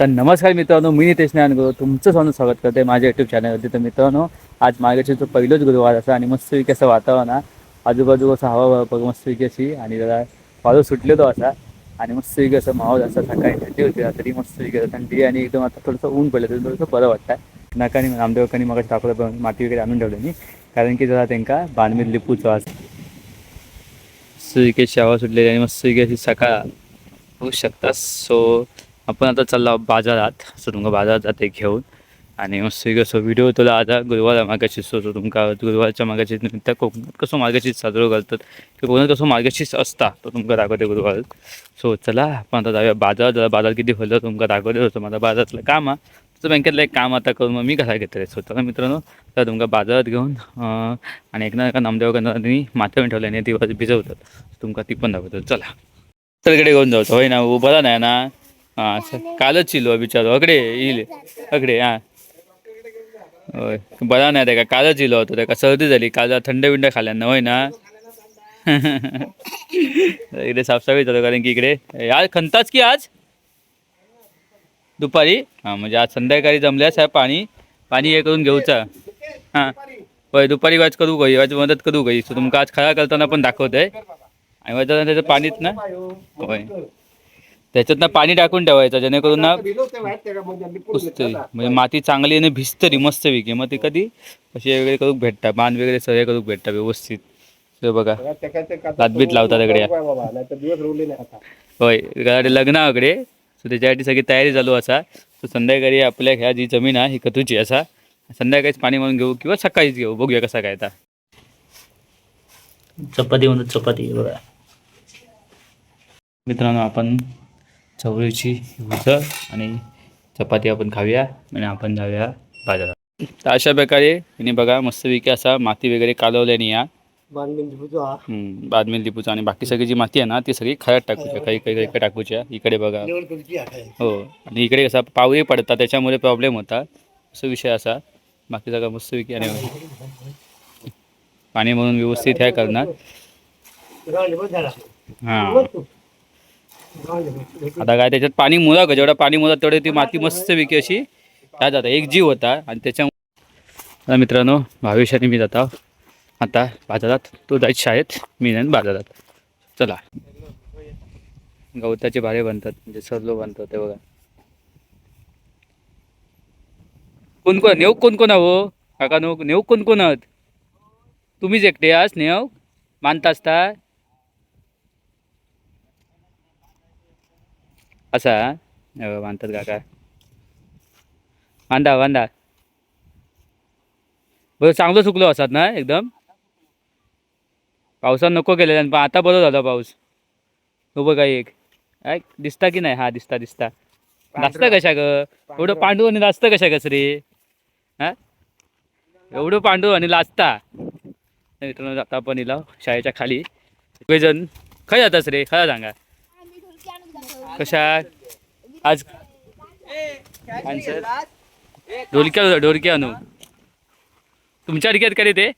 तर नमस्कार मित्रांनो मी नितेश नारायण तुमचं स्वागत स्वागत करते माझ्या युट्यूब चॅनलवरती तर मित्रांनो आज मार्गशीरचं पहिलंच गुरुवार असा आणि मस्तपैकी असं वातावरण आहे. आजूबाजू असं हवा बघ मस्तपैकी अशी आणि जरा पाऊस सुटलेलो असा आणि मस्तपैकी असं माहोल असा सकाळी थंडी होती रात्री मस्तपैकी असं थंडी आणि एकदम आता थोडंसं ऊन पडलं तरी थोडंसं बरं वाटतं नकानी नामदेवकानी मग टाकलं पण माती वगैरे आणून ठेवली मी कारण की जरा त्यांका लिपूच लिपूचं आज मस्तपैकी शावा सुटलेली आणि मस्तपैकी अशी सकाळ होऊ शकता. सो आपण आता चाललो बाजारात सो तुमकां बाजारात जाते घेऊन. आणि मस्त कसो व्हिडिओ तुला आता गुरुवार मागाशी सो तुमकां गुरुवारच्या मागाशी निमित्त कोकणात कसो मार्गशीर्ष साजरो करतात? किंवा कोकणात कसो मार्गशीर्ष असता? तो तुमकां दाखवते गुरुवार. सो चला आपण आता जाऊया बाजारात. जरा बाजार किती भरलो तुमकां दाखवले होतो. माझा बाजारातलं काम आहे तुझं बँकेतलं एक काम आता करून मग मी घरा घेतले सो चला मित्रांनो तर तुमका बाजारात घेऊन आणि एक ना एका नामदेव त्यांनी माथ्यावर ठेवले आणि ती भिजवतात. तुमका ती पण दाखवतो. चला. सगळीकडे घेऊन जाऊ. होय ना बरा नाही ना. हां सर कालच चिलो बिचारो. अकडे येईल अकडे हां. होय. बरा नाही तेका कालच इलो होतो. त्याका सर्दी झाली. काल थंड बिंड खाल्ल्यानं होय ना? इकडे साफसफाई चालू कारण की इकडे. आज खंताच की आज? दुपारी? हां म्हणजे आज संध्याकाळी जमल्यास आहे पाणी. पाणी हे करून घेऊचा. हां. होय दुपारी वाच करू गई. वाच मदत करू गई. सो तुमका आज खरा करताना पण दाखवत आहे आणि वाचा त्याचं पाणीच ना? होय. त्याच्यात ना पाणी टाकून ठेवायचं जेणेकरून ना पुसतरी म्हणजे माती चांगली आणि भिजतरी मस्त विके मग ती कधी अशी वगैरे करून भेटता बांध वगैरे सगळे करून भेटता व्यवस्थित. ते बघा. लादबीत लावता दगड्या होय गाडी लग्नाकडे सो त्याच्यासाठी सगळी तयारी चालू असा. सो संध्याकाळी आपल्या ह्या जी जमीन आहे ही कथूची असा. संध्याकाळीच पाणी म्हणून घेऊ किंवा सकाळीच घेऊ बघूया कसा काय आता. चपाती म्हणतो चपाती बघा. मित्रांनो आपण चवळीची उसळ आणि चपाती आपण खाऊया आणि आपण जाऊया बाजारात. तर अशा प्रकारे हिने बघा मस्तपैकी असा माती वगैरे कालवल्याने या. बादमेल लिपूचा आणि बाकी सगळी जी माती आहे ना ती सगळी खळ्यात टाकूच्या काही काही काही टाकूच्या. इकडे बघा. हो. आणि इकडे कसा पावरी पडतात त्याच्यामुळे प्रॉब्लेम होता. असं विषय असा. बाकी सगळं मस्तपैकी आणि पाणी म्हणून व्यवस्थित ह्या करणार. हां. आता काय त्याच्यात पाणी मुला का? जेवढा पाणी मुला तेवढे ती माती मस्त विकी अशी. काय जाता एक जीव होता आणि त्याच्यामुळे मित्रांनो भावेशाने मी जाता. आता बाजारात तो जायच शाळेत मी नाही बाजारात. चला. गवताचे भारे बनतात म्हणजे सरलो बनतात ते बघा. कोण कोण नेऊ कोण कोण आहो? काका नो नेऊ कोण कोण आहात? तुम्हीच एकटे आहात नेऊ मानता असता असा हो, मानतात काका. वांदा वांदा. बरं चांगलं सुकलो असतात ना एकदम? पावसात नको केलेला पण आता बरं झालं पाऊस. तो बघा एक. काय दिसता की नाही? हा दिसता दिसता. नाचतं कशा ग? एवढं पांडू आणि लाजतं कशा कस रे हा? एवढं पांडू आणि तर मित्रांनो आता आपण इला शाळेच्या खाली. सगळेजण खय जातास रे खरं सांगा. कशा आज आन्सर ढोलक्या ढोलक्या आणू. तुमच्या अडक्यात रे ते?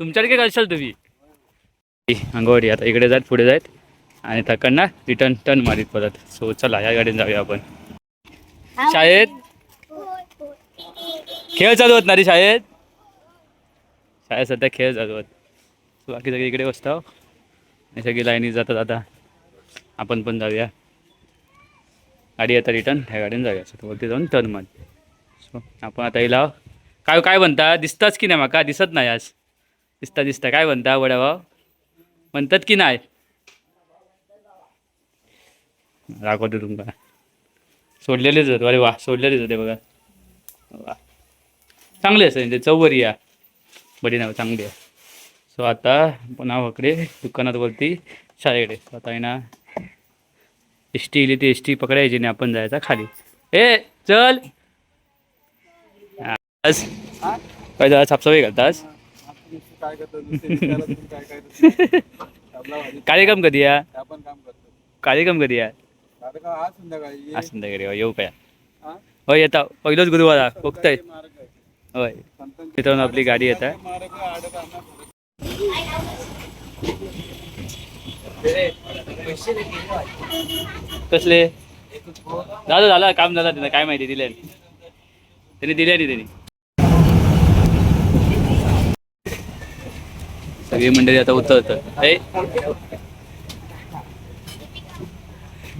तुमच्या अडक्यात करशाल तुम्ही? अंगवाडी आता इकडे जात पुढे जात आणि थकडना रिटर्न टर्न मारित परत. सो चला या गाडीने जाऊया आपण. शाळेत? खेळ चालू होत ना रे शाळेत? शाळेत सध्या खेळ चालू होत. बाकी सगळे इकडे बसतो. आणि सगळी लाईनी जातात आता आपण पण जाऊया. गाडी आता रिटर्न ह्या गाडीने जाऊया. वरती जाऊन टर्नमध्ये सो आपण आता येईल काय काय म्हणता? दिसताच की नाही माका? दिसत नाही आज. दिसता दिसता. काय म्हणता वडाभाव म्हणतात की नाही? दाखवते तुमका सोडलेलेच होते अरे वा सोडलेलेच होते बघा. वा. चांगले असं ते. चौवरी या. बरी नाव चांगली आहे. सो आता पुन्हा वकडे दुकानात वरती शाळेकडे. आता आहे ना एस टी इली ती एस टी पकडायची आणि आपण जायचा खाली. ए चल. हा, काय जरा साफसफाई करतास? कार्यक्रम कधी या कार्यक्रम कधी या आज संध्याकाळी. हो, येऊ काय होय येता. पहिलोच गुरुवार हा, बघताय होय. मित्रांनो आपली गाडी येत आहे. कसले? झालं झालं काम झालं त्यांना काय माहिती दिले त्यांनी दिले नाही त्यांनी. सगळी मंडळी आता उतरत ए.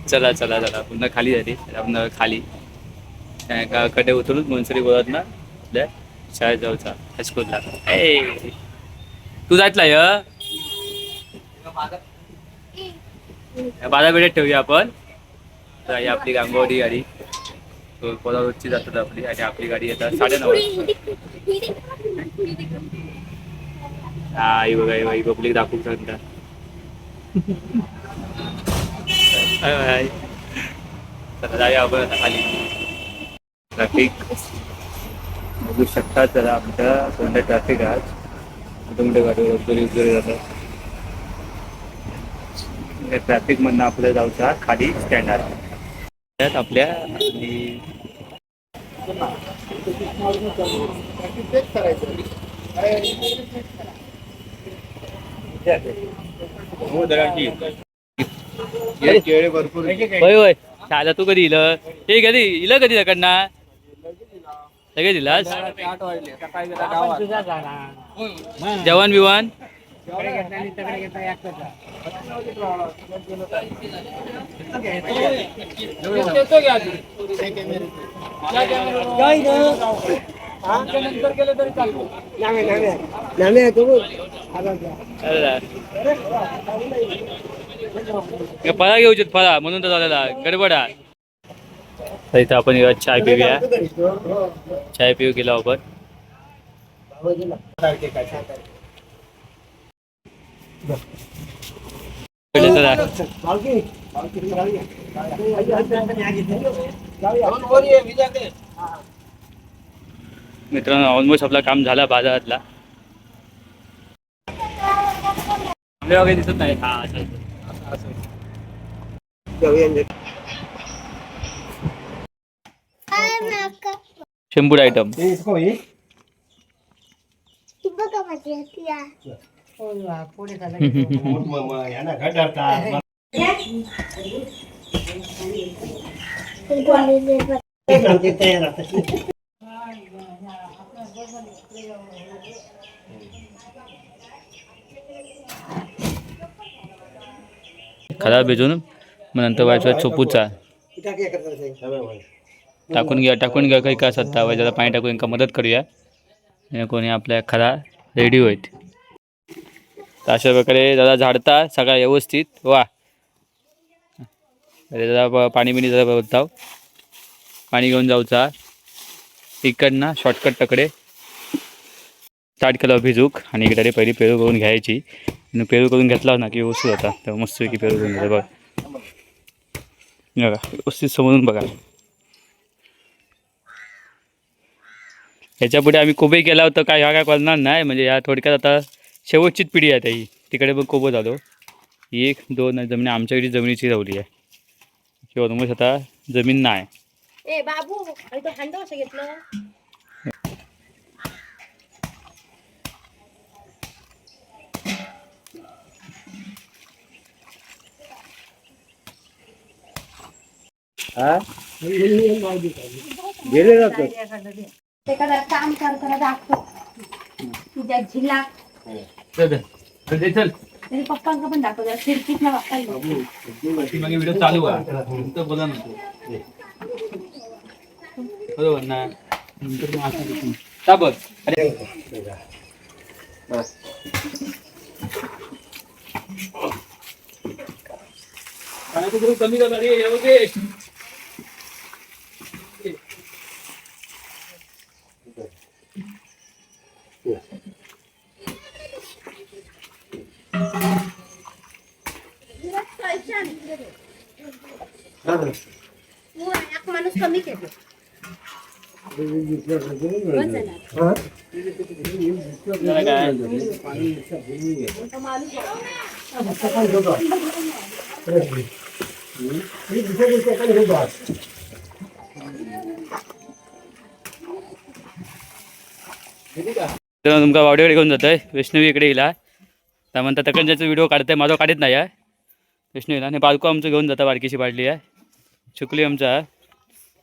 चला चला चला. पुन्हा खाली झाली आता पुन्हा खाली. कडे उतरून मनसरी बोलत ना शाळेत जाऊचा हायस्कूलला. तू जायतला य बारा पेठेत ठेवूया आपण. तर ही आपली गांगोडी गाडी. तो कोला रोजची जातात आपली आणि आपली गाडी येतात साडे नऊ हा बघा आई पब्लिक दाखवू सांगता जाऊया आपण खाली. ट्रॅफिक. बघू शकता जरा आमच्या कोणत्या ट्रॅफिक आज मोठे मोठे गाडी उजरी उजरी जातात. ट्रॅफिक मधनं आपल्याला जाऊचा खाली स्टँड आहे त्यात आपल्या आणि होय तू कधी इलं? हे कधी? इलं कधी तिकडनं सगळे दिलास जेवण बिवण फळा घेऊचे फळा. म्हणून तर झालेला. गडबडा. तर इथं आपण चाय पिऊया. चाय पिऊ गेलो आपण. मित्रांनो ऑलमोस्ट आपला काम झाला बाजारातला. वगैरे दिसत नाही. हा असं खराब भिजून मग नंतर व्हायचा चोपूचा टाकून घ्या टाकून घ्या काही का सत्ता जरा पाणी टाकून का मदत करूया आणि कोणी आपल्या खरा रेडी होईत तर अशा प्रकारे दादा झाडता सगळा व्यवस्थित. वा. अरे जरा पाणी बिणी जरा बोलताव पाणी घेऊन जाऊचा इकडनं शॉर्टकट तकडे स्टार्ट केलं भिजूक आणि इकडे पहिली पेरू करून घ्यायची. पेरू करून घेतला ना की व्यवस्थित होता. तर मस्त की पेरू करून घ्यायचा. बघा. बघा व्यवस्थित समजून बघा. ह्याच्या पुढे आम्ही कोबे केला होता काय ह्या काय करणार नाही. म्हणजे या थोडक्यात आता शेवटचीच पिढी आहे ही. तिकडे पण कोबो झालो. ही एक दोन जमीन आमच्याकडे जमिनीची रावली आहे. किंवा ऑलमोस्ट आता जमीन नाही. ए बाबू आणि तो हंडा कसं घेतलं? ते कदा काम करताना दाखव. तुझ्या झिला. चल पप्पांका पण दाखव जरा. खिडकीत ना बघायला ती मागे व्हिडिओ चालू आहे नंतर बोला नको बरोबर ना? नंतर बघ. अरे. ग्रुप कमी झाला. रे कमी केले. तुमका वावडीकडे घेऊन जातोय. वैष्णवी इकडे येला म्हणता तकंजाचा व्हिडिओ काढताय माझा काढत नाही आहे वैष्णवीला आणि बालको आमचं घेऊन जाता बारकीशी पाडली आहे चुकली आमचा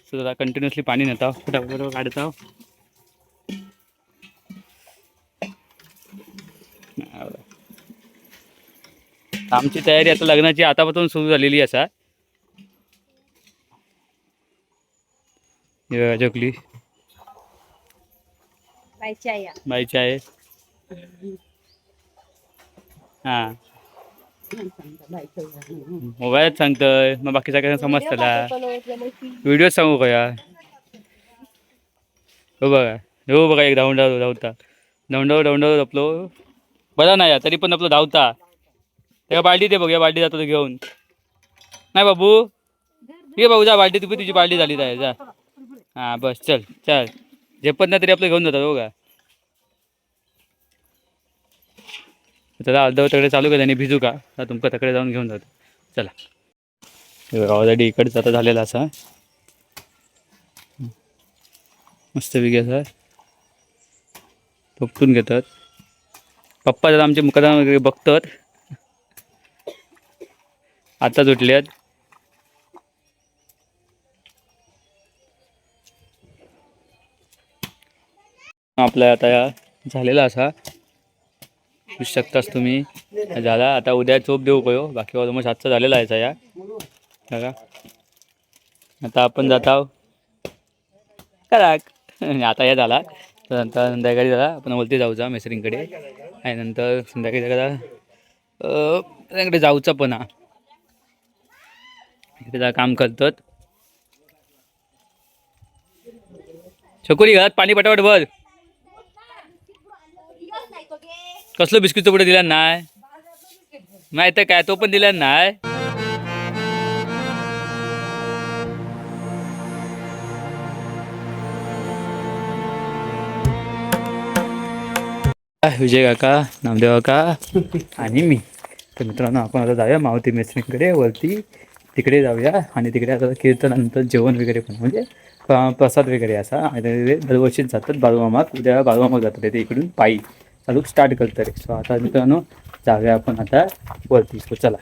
सो जरा कंटिन्युअसली पाणी नेता फटाफट काढता आमची तयारी आता लग्नाची आतापासून सुरू झालेली असा चकली. बायची आहे हां. मोबाईलात सांगतोय मग बाकी सगळ्यांना समजतला व्हिडिओ सांगू का या हो बघा हो बघा एक धावंडावर धावता धावंडावर धावंडावर आपलो. बरा नाही या, तरी पण आपलं धावता त्या बाल्टी ते बघ या बाल्टी जातो घेऊन. नाही बाबू ये बाबू जा बाल्टी तुम्ही तुझी बाल्टी झाली आहे जा. हां बस चल चल. झेपत नाही तरी आपलं घेऊन जातात हो त्याला अर्धवट तकडे चालू केलं आणि भिजू का? तुमका तकडे जाऊन घेऊन जातो. चला. ऑलरेडी इकडे आता झालेला असा. मस्त वेगळी असा. उपटून घेतात. पप्पा जरा आमचे मुकादम वगैरे बघतात. आताच उठल्यात आपला आता या झालेला असा. बघू शकताच तुम्ही. झाला आता उद्या चोप देऊ कयो बाकी ऑलमोस्ट आजचा झालेला आहे या बघा आता आपण जात आहो कराक आता या झाला. तर नंतर संध्याकाळी झाला आपण वरती जाऊचा मेसरींकडे आणि नंतर संध्याकाळी जरा त्यांच्याकडे जाऊचा पण हा. इकडे काम करतात. छकुरी घरात पाणी पटापट भर. कसलं बिस्किटचं पुढे दिला नाही? नाही तर काय तो पण दिला नाही? विजय काका नामदेव काका आणि मी. तर मित्रांनो आपण आता जाऊया मावती मेसरींकडे वरती तिकडे जाऊया आणि तिकडे आता कीर्तनानंतर जेवण वगैरे पण म्हणजे प्रसाद वगैरे असा. आणि दरवर्षीच जातात बाळूमामात. उद्या बाळूमामा जातात ते इकडून पायी. चालू स्टार्ट करतात सो आता मित्रांनो जाऊया आपण आता वरती सो चला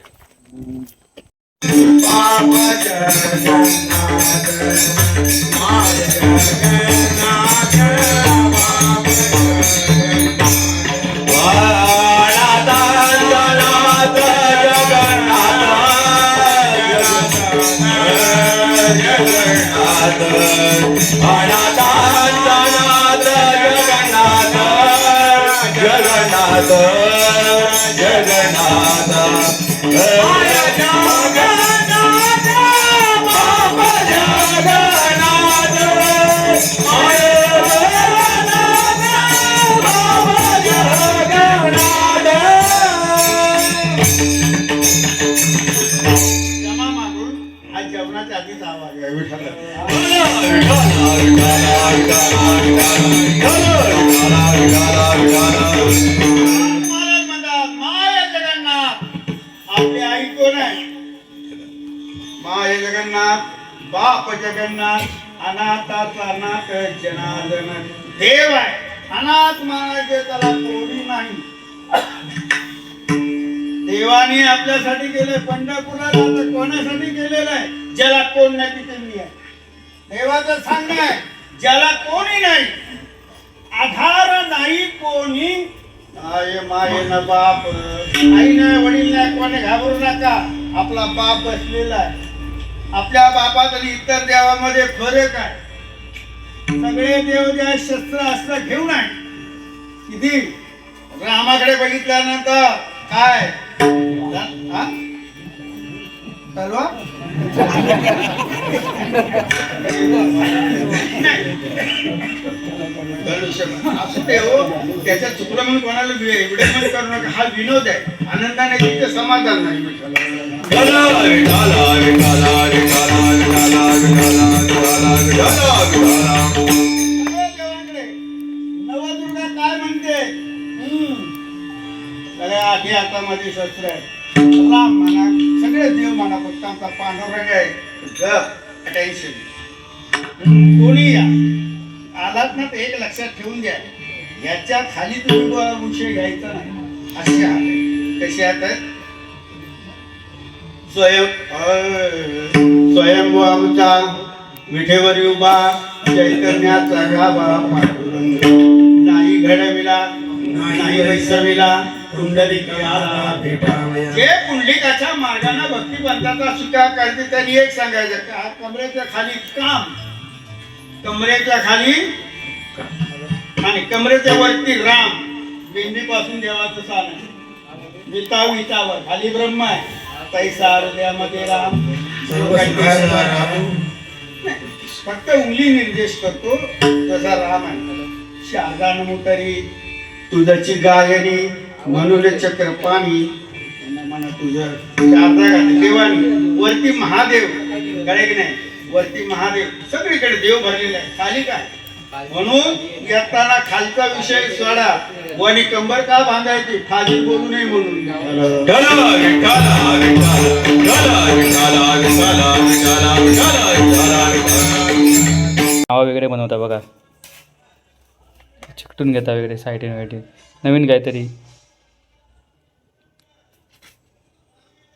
देवाने आपल्यासाठी केले पंढरपुरात आता कोणासाठी केलेलं आहे? ज्याला कोण नाही तिथे मी आहे. देवाचं सांगणं आहे ज्याला कोणी नाही आधार नाही कोणी आय माये न बाप आई नाही वडील नाही कोणी घाबरू नका. आपला बाप बसलेला आहे. आपल्या बापात आणि इतर देवामध्ये फरक आहे. सगळे देव जे आहे शस्त्र अस्त्र घेऊन आहे. किती? रामाकडे बघितल्यानंतर काय? तलवार? धनुष्य हो त्याच्या चुकलं म्हणून कोणाला एवढे विडंबन करू नका हा विनोद आहे आनंदाने तिथे समाधान नाही सगळ्या आता हातामध्ये शस्त्र आहे राम म्हणा सगळे देव म्हणा फक्त आमचा पांडुरंग आहे. टेन्शन कोणी या? आलात ना एक लक्षात ठेवून द्या. याच्या खाली तुम्ही विषय घ्यायचा नाही. असे हात कसे हात आहेत स्वयं अय, स्वयंभू आमचा विठेवर उभा चैतन्याचा गाभा पांडुरंग. नाही घडविला नाही वैसविला जे पुंडलिकाच्या मार्गाने भक्तिपंथाचा स्वीकार करते त्यांनी एक सांगायचं का कमरेच्या खाली काम? कमरेच्या खाली आणि कमरेच्या वरती राम. बिंदीपासून देवाचं स्थान आहे विता वितावर खाली ब्रह्म आहे. पैसा हृदयामध्ये राम. फक्त उंगली निर्देश करतो तसा राम आहे. शारदा नमुतरी तुझची गायरी म्हणून चक्र पाणी वरती महादेव. कळे की नाही? वरती महादेव. सगळीकडे देव भरलेले आहे खाली काय? म्हणून येताना खालचा विषय सोडा. वणी कंबर का बांधायची? खाली बोलू नये म्हणून. नाव वगैरे बनवता बघा. चिकटून घेता वगैरे साईटीन वेटीन नवीन काहीतरी.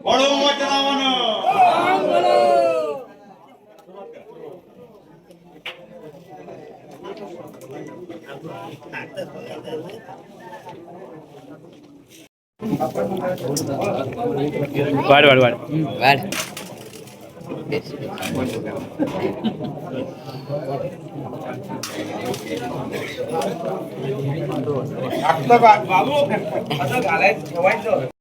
বড় মজা వాడు আচ্ছা গালে সবাই তো